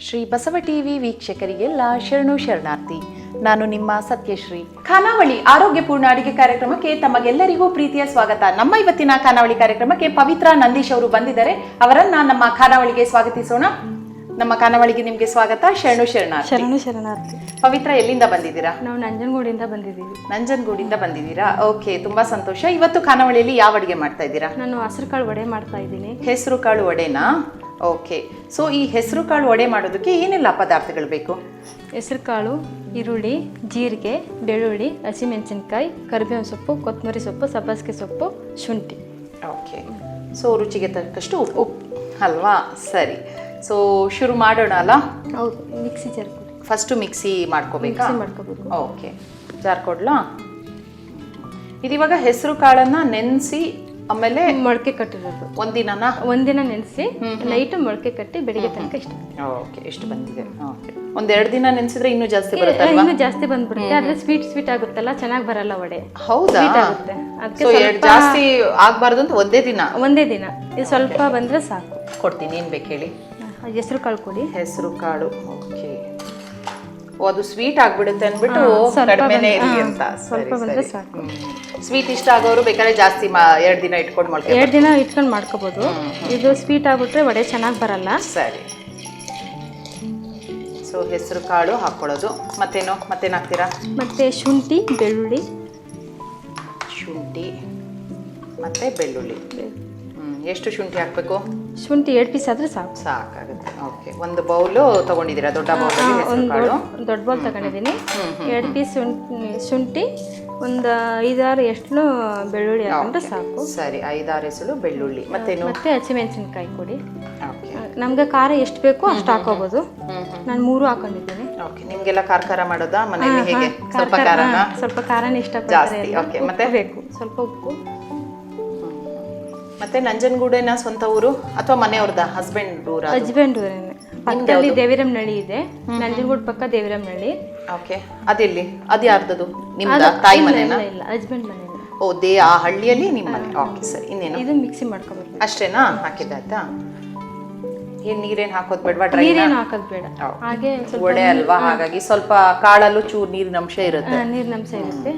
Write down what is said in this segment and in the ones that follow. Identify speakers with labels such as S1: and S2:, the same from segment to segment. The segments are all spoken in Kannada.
S1: ಶ್ರೀ ಬಸವ ಟಿವಿ ವೀಕ್ಷಕರಿಗೆಲ್ಲ ಶರಣು ಶರಣಾರ್ಥಿ. ನಾನು ನಿಮ್ಮ ಸತ್ಯಶ್ರೀ. ಖಾನಾವಳಿ ಆರೋಗ್ಯಪೂರ್ಣ ಅಡಿಗೆ ಕಾರ್ಯಕ್ರಮಕ್ಕೆ ತಮಗೆಲ್ಲರಿಗೂ ಪ್ರೀತಿಯ ಸ್ವಾಗತ. ನಮ್ಮ ಇವತ್ತಿನ ಖಾನಾವಳಿ ಕಾರ್ಯಕ್ರಮಕ್ಕೆ ಪವಿತ್ರ ನಂದೀಶ್ ಅವರು ಬಂದಿದ್ದಾರೆ. ಅವರನ್ನ ನಮ್ಮ ಖಾನಾವಳಿಗೆ ಸ್ವಾಗತಿಸೋಣ. ನಮ್ಮ ಖಾನಾವಳಿಗೆ ನಿಮ್ಗೆ ಸ್ವಾಗತ. ಶರಣು ಶರಣಾರ್ಥಿ.
S2: ಶರಣು ಶರಣಾರ್ಥಿ.
S1: ಪವಿತ್ರ ಎಲ್ಲಿಂದ ಬಂದಿದ್ದೀರಾ?
S2: ನಾವು ನಂಜನಗೂಡಿಂದ ಬಂದಿದ್ದೀವಿ.
S1: ನಂಜನಗೂಡಿಂದ ಬಂದಿದ್ದೀರಾ? ಓಕೆ ತುಂಬಾ ಸಂತೋಷ. ಇವತ್ತು ಖಾನಾವಳಿಯಲ್ಲಿ ಯಾವ ಅಡಿಗೆ ಮಾಡ್ತಾ ಇದ್ದೀರಾ?
S2: ನಾನು ಹಸಿರು ಕಾಳು ವಡೆ ಮಾಡ್ತಾ ಇದ್ದೀನಿ.
S1: ಹೆಸರು ಕಾಳು ವಡೆನಾ? ಓಕೆ ಸೊ ಈ ಹೆಸರು ಕಾಳು ವಡೆ ಮಾಡೋದಕ್ಕೆ ಏನೆಲ್ಲ ಪದಾರ್ಥಗಳು ಬೇಕು?
S2: ಹೆಸರು ಕಾಳು ಈರುಳ್ಳಿ ಜೀರಿಗೆ ಬೆಳ್ಳುಳ್ಳಿ ಹಸಿಮೆಣಸಿನ್ಕಾಯಿ ಕರಿಬೇವಿನ ಸೊಪ್ಪು ಕೊತ್ತಂಬರಿ ಸೊಪ್ಪು ಸಬ್ಬಸಿಗೆ ಸೊಪ್ಪು ಶುಂಠಿ.
S1: ಓಕೆ ಸೊ ರುಚಿಗೆ ತಕ್ಕಷ್ಟು ಉಪ್ಪು. ಅಲ್ವಾ? ಸರಿ. ಸೊ ಶುರು ಮಾಡೋಣ ಅಲ್ಲ
S2: ಹೌದು ಮಿಕ್ಸಿ ಜಾರ್ಕೊಡಿ.
S1: ಫಸ್ಟು ಮಿಕ್ಸಿ ಮಾಡ್ಕೋಬೇಕಾ?
S2: ಮಿಕ್ಸಿ ಮಾಡ್ಕೋಬೇಕು.
S1: ಓಕೆ ಜಾರ್ ಕೊಡ್ಲಾ ಇದಿವಾಗ ಹೆಸರು ಕಾಳನ್ನ ನೆನೆಸಿ ಆಮೇಲೆ
S2: ಮೊಳಕೆ ಕಟ್ಟಿರೋದು.
S1: ಒಂದಿನನ?
S2: ಒಂದಿನ ನೆನೆಸಿ ಲೈಟ್ ಮೊಳಕೆ ಕಟ್ಟಿ ಬೆಳಿಗ್ಗೆ ತನಕ ಇಷ್ಟ.
S1: ಓಕೆ ಎಷ್ಟು ಬಂದಿದೆ. ಓಕೆ ಒಂದೆರಡು ದಿನ ನೆನೆಸಿದ್ರೆ ಇನ್ನೂ ಜಾಸ್ತಿ ಬರುತ್ತಲ್ವಾ?
S2: ಇನ್ನೂ ಜಾಸ್ತಿ ಬಂದ್ಬಿಡುತ್ತೆ. ಆದ್ರೆ ಸ್ವೀಟ್ ಸ್ವೀಟ್ ಆಗುತ್ತಲ್ಲ ಚೆನ್ನಾಗಿ ಬರಲ್ಲ ವಡೆ.
S1: ಹೌದಾ?
S2: ಆಗುತ್ತೆ. ಅದಕ್ಕೆ
S1: ಎರಡು ಜಾಸ್ತಿ ಆಗ್ಬಾರ್ದು ಅಂತ ಒಂದೇ ದಿನ?
S2: ಒಂದೇ ದಿನ. ಇದು ಸ್ವಲ್ಪ ಬಂದ್ರೆ ಸಾಕು.
S1: ಕೊಡ್ತೀನಿ ಏನ್ ಬೇಕು ಹೇಳಿ?
S2: ಹೆಸರು ಕಾಳು ಕೊಡಿ.
S1: ಹೆಸರು ಕಾಳು ಓಕೆ ಓ ಅದು ಸ್ವೀಟ್ ಆಗ್ಬಿಡುತ್ತೆ ಅಂದ್ಬಿಟ್ಟು ಕಡಿಮೆನೆ ಇರಲಿ ಅಂತ.
S2: ಸ್ವಲ್ಪ ಬಂದ್ರೆ ಸಾಕು.
S1: ಸ್ವೀಟ್ ಇಷ್ಟ ಆಗೋರು ಬೇಕಾದ್ರೆ ಜಾಸ್ತಿ ಮಾ ಎರಡು ದಿನ ಇಟ್ಕೊಂಡು ಮಾಡ್ಕೊ
S2: ಎರಡು ದಿನ ಇಟ್ಕೊಂಡು ಮಾಡ್ಕೋಬೋದು. ಇದು ಸ್ವೀಟ್ ಆಗ್ಬಿಟ್ರೆ ವಡೆ ಚೆನ್ನಾಗಿ ಬರಲ್ಲ.
S1: ಸರಿ. ಸೊ ಹೆಸರು ಕಾಳು ಹಾಕೊಳ್ಳೋದು. ಮತ್ತೇನು ಮತ್ತೇನು ಹಾಕ್ತೀರಾ?
S2: ಮತ್ತೆ ಶುಂಠಿ ಬೆಳ್ಳುಳ್ಳಿ.
S1: ಶುಂಠಿ ಮತ್ತೆ ಬೆಳ್ಳುಳ್ಳಿ. ಎಷ್ಟು ಶುಂಠಿ ಹಾಕ್ಬೇಕು?
S2: ಶುಂಠಿ ಎರಡು ಪೀಸ್ ಆದ್ರೆ ಸಾಕು.
S1: ಸಾಕಾಗುತ್ತೆ ಓಕೆ ಒಂದು ಬೌಲು ತಗೊಂಡಿದ್ದೀರಾ? ದೊಡ್ಡ ಬೌಲಲ್ಲಿ ಹೆಸರು
S2: ಒಂದು ದೊಡ್ಡ ಬೌಲ್ ತಗೊಂಡಿದ್ದೀನಿ. ಎರಡು ಪೀಸ್ ಶುಂಠಿ ಒಂದು ಐದಾರು ಎಷ್ಟು ಬೆಳ್ಳುಳ್ಳಿ ಹಾಕೊಂಡ್ರೆ ಸಾಕು.
S1: ಸರಿ ಐದಾರು ಹೆಸರು ಬೆಳ್ಳುಳ್ಳಿ. ಮತ್ತೇನು?
S2: ಮತ್ತೆ ಹಸಿಮೆಣಸಿನ್ಕಾಯಿ ಕೊಡಿ
S1: ಓಕೆ.
S2: ನಮ್ಗೆ ಖಾರ ಎಷ್ಟು ಬೇಕೋ ಅಷ್ಟು ಹಾಕೋಬೋದು ನಾನು ಮೂರು ಹಾಕೊಂಡಿದ್ದೀನಿ.
S1: ಓಕೆ ನಿಮಗೆಲ್ಲ ಖಾರ ಖಾರ ಮಾಡೋದಾ? ಮನೆಯಲ್ಲಿ ಹೇಗೆ? ಸ್ವಲ್ಪ ಖಾರನ?
S2: ಸ್ವಲ್ಪ ಖಾರನೇ ಇಷ್ಟಪಡ್ತಾರೆ
S1: ಜಾಸ್ತಿ ಓಕೆ ಮತ್ತೆ?
S2: ಬೇಕು ಸ್ವಲ್ಪ ಉಪ್ಪು.
S1: ಮತ್ತೆ ನಂಜನಗೂಡಿನ ಸ್ವಂತ ಊರು ಅಥವಾ ಮನೆಯವ್ರದ ಹಸ್ಬೆಂಡ್ ಊರ
S2: ಹಸ್ಬೆಂಡ್ ಪಕ್ಕದಲ್ಲಿ ದೇವಿರಮ್ನಳ್ಳಿ ಇದೆ. ನಂಜನಗೂಡು ಪಕ್ಕ ದೇವಿರಮ್ನಳ್ಳಿ.
S1: ಓಕೆ. ಅದೆಲ್ಲಿ? ಅದು ಯಾರ್ದದು? ನಿಮ್ದ ತಾಯಿ ಮನೆನಾ?
S2: ಇಲ್ಲ ಹಸ್ಬೆಂಡ್ ಮನೆ
S1: ಓ ದೇ ಆ ಹಳ್ಳಿಯಲ್ಲಿ ನಿಮ್ಮ ಮನೆ. ಓಕೆ ಸರಿ. ಇನ್ನೇನು?
S2: ಇದು ಮಿಕ್ಸಿ ಮಾಡ್ಕೊಬೇಕು
S1: ಅಷ್ಟೇನಾ? ಹಾಕಿದ್ದಾಯ್ತಾ ಏನ್ ನೀರೇನ್ ಹಾಕೋದ್ ಬೇಡವಾ? ಡ್ರೈ
S2: ನೀರೇನು ಹಾಕೋದು ಬೇಡ. ಹಾಗೆ ಸ್ವಲ್ಪ
S1: ಒಡೆ ಅಲ್ವಾ? ಹಾಗಾಗಿ ಸ್ವಲ್ಪ ಕಾಳಲ್ಲೂ ಚೂರು ನೀರಿನ ಅಂಶ ಇರುತ್ತೆ.
S2: ನೀರಿನ ಅಂಶ ಇರುತ್ತೆ.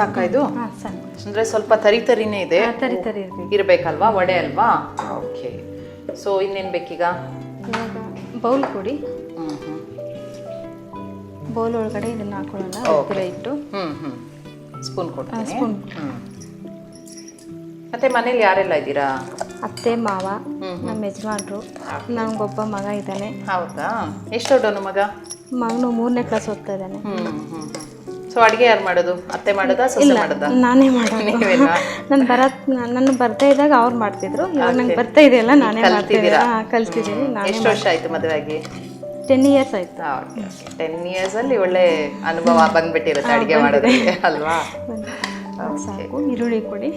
S1: ಸಾಕಾ ಇದು
S2: ಹಾಂ ಸಾಕು
S1: ಅಂದ್ರೆ ಸ್ವಲ್ಪ ತರಿ ತರಿನೇ ಇದೆ.
S2: ತರಿ ತರಿ ಇರಬೇಕು.
S1: ಇರ್ಬೇಕಲ್ವಾ ವಡೆ ಅಲ್ವಾ? ಓಕೆ. ಸೊ ಇನ್ನೇನ್ ಬೇಕೀಗ?
S2: ಇವಾಗ ಬೌಲ್ ಕೊಡಿ
S1: ಹ್ಮ್ ಹ್ಮ್.
S2: ಬೌಲ್ ಒಳಗಡೆ ಇದನ್ನ ಹಾಕೊಳ್ಳೋಣ. ಉಪ್ಪಿರ ಇಟ್ಟು
S1: ಹ್ಮ್ ಹ್ಮ್. ಸ್ಪೂನ್ ಕೊಡ್ತೀನಿ.
S2: ಸ್ಪೂನ್
S1: ಹ್ಞೂ ಮತ್ತೆ ಮನೇಲಿ ಯಾರೆಲ್ಲ ಇದ್ದೀರಾ?
S2: ಅತ್ತೆ ಮಾವ ನಮ್ಮ ಯಜಮಾನ್ರು ನನಗೊಬ್ಬ ಮಗ ಇದ್ದಾನೆ.
S1: ಹೌದಾ? ಎಷ್ಟು ದೊಡ್ಡವನು ಮಗ?
S2: ಮಗನು ಮೂರನೇ ಕ್ಲಾಸ್ ಓದ್ತಾ ಇದ್ದಾನೆ.
S1: ಹ್ಞೂ ಹ್ಮ್. ಸೊ ಅಡುಗೆ ಯಾರು ಮಾಡೋದು? ಅತ್ತೆ ಮಾಡೋದಾ ಸೊಸೆ ಮಾಡೋದಾ?
S2: ನಾನೇ ಮಾಡೋದು. ನಾನು ಬರತ್ ನನ್ನ ಬರ್ತಾ ಇದ್ದಾಗ ಅವ್ರು ಮಾಡ್ತಿದ್ರು. ಇವಾಗ ನಂಗೆ ಬರ್ತಾ ಇದೆಯಲ್ಲ ನಾನೇ ಮಾಡ್ತಿದ್ದೀರಾ ಕಲ್ತಿದ್ದೀನಿ ನಾನು
S1: ಎಷ್ಟು ವರ್ಷ ಆಯಿತು ಮದುವೆ ಆಗಿ
S2: ಟೆನ್ ಇಯರ್ಸ್ ಆಯ್ತು.
S1: ಟೆನ್ ಇಯರ್ಸ್ ಅಲ್ಲಿ ಒಳ್ಳೆ ಅನುಭವ ಬಂದ್ಬಿಟ್ಟಿರುತ್ತೆ ಅಡುಗೆ ಮಾಡೋದಕ್ಕೆ ಅಲ್ವಾ?
S2: ಸಾಕು ಈರುಳ್ಳಿ ಕೊಡಿ.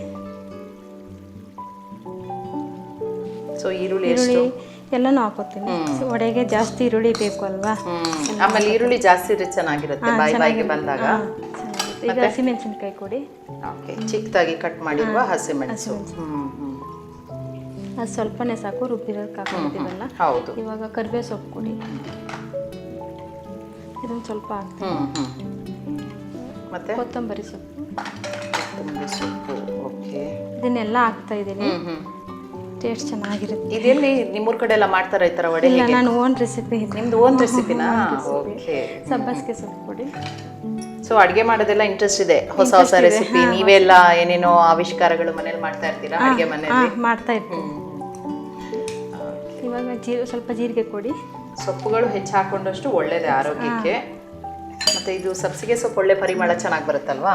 S1: ಸೊ ಈರುಳ್ಳಿ
S2: ಈರುಳ್ಳಿ ಎಲ್ಲನೂ ಹಾಕೋತೀನಿ. ಒಡೆಗೆ ಜಾಸ್ತಿ ಈರುಳ್ಳಿ ಬೇಕು ಅಲ್ವಾ?
S1: ಆಮೇಲೆ ಈರುಳ್ಳಿ ಜಾಸ್ತಿ ಇದ್ರೆ ಚೆನ್ನಾಗಿರುತ್ತೆ ಬಾಯಿ ಬಾಯಿಗೆ ಬಂದಾಗ.
S2: ಈಗ ಹಸಿಮೆಣಸಿನ್ಕಾಯಿ ಕೊಡಿ.
S1: ಓಕೆ ಚಿಕ್ಕದಾಗಿ ಕಟ್ ಮಾಡಿರುವ ಹಸಿಮೆಣಸು. ಹ್ಮ್ ಹ್ಮ್.
S2: ಅದು ಸ್ವಲ್ಪನೇ ಸಾಕು ರುಬ್ಬಿರೋಕೆ ಹಾಕೊಂಡಿದ್ದೀವಲ್ಲ
S1: ಹೌದು.
S2: ಇವಾಗ ಕರಿಬೇವು ಸೊಪ್ಪು ಕೊಡಿ. ಇದನ್ನ ಸ್ವಲ್ಪ ಹಾಕ್ತೀನಿ.
S1: ಹ್ಮ್ ಹ್ಮ್. ಮತ್ತೆ?
S2: ಕೊತ್ತಂಬರಿ ಸೊಪ್ಪು.
S1: ಕೊತ್ತಂಬರಿ ಸೊಪ್ಪು ಓಕೆ.
S2: ಇದನ್ನೆಲ್ಲ ಹಾಕ್ತಾ ಇದ್ದೀನಿ.
S1: ಹ್ಮ್ ಹ್ಮ್.
S2: ಟೇಸ್ಟ್ ಚೆನ್ನಾಗಿರುತ್ತೆ.
S1: ಇದೆಲ್ಲಿ ನಿಮ್ಮೂರ ಕಡೆ ಎಲ್ಲ ಮಾಡ್ತಾರೆ ಈ ತರ ವಡೆ
S2: ಇಲ್ಲ ನಾನು ಓನ್ ರೆಸಿಪಿ
S1: ನಿಮ್ದು ಓನ್ ರೆಸಿಪಿನಾ ಓಕೆ
S2: ಸಬ್ಬಸಿಗೆ ಸೊಪ್ಪು ಕೊಡಿ
S1: ಸೊ ಅಡುಗೆ ಮಾಡೋದೆಲ್ಲ ಇಂಟ್ರೆಸ್ಟ್ ಇದೆ? ಹೊಸ ಹೊಸ ರೆಸಿಪಿ ನೀವೆಲ್ಲ ಏನೇನೋ ಆವಿಷ್ಕಾರಗಳು ಮನೇಲಿ ಮಾಡ್ತಾ ಇರ್ತೀರಾ? ಅಡುಗೆ ಮನೆಯಲ್ಲಿ
S2: ಹಾಂ ಮಾಡ್ತಾ ಇರ್ತೀನಿ ಇವಾಗ ಜೀರ ಸ್ವಲ್ಪ ಜೀರಿಗೆ ಕೊಡಿ
S1: ಸೊಪ್ಪುಗಳು ಹೆಚ್ಚು ಹಾಕೊಂಡಷ್ಟು ಒಳ್ಳೇದೇ ಆರೋಗ್ಯಕ್ಕೆ. ಮತ್ತೆ ಇದು ಸಬ್ಸಿಗೆ ಸೊಪ್ಪು ಒಳ್ಳೆ ಪರಿಮಳ ಚೆನ್ನಾಗಿ ಬರುತ್ತಲ್ವಾ?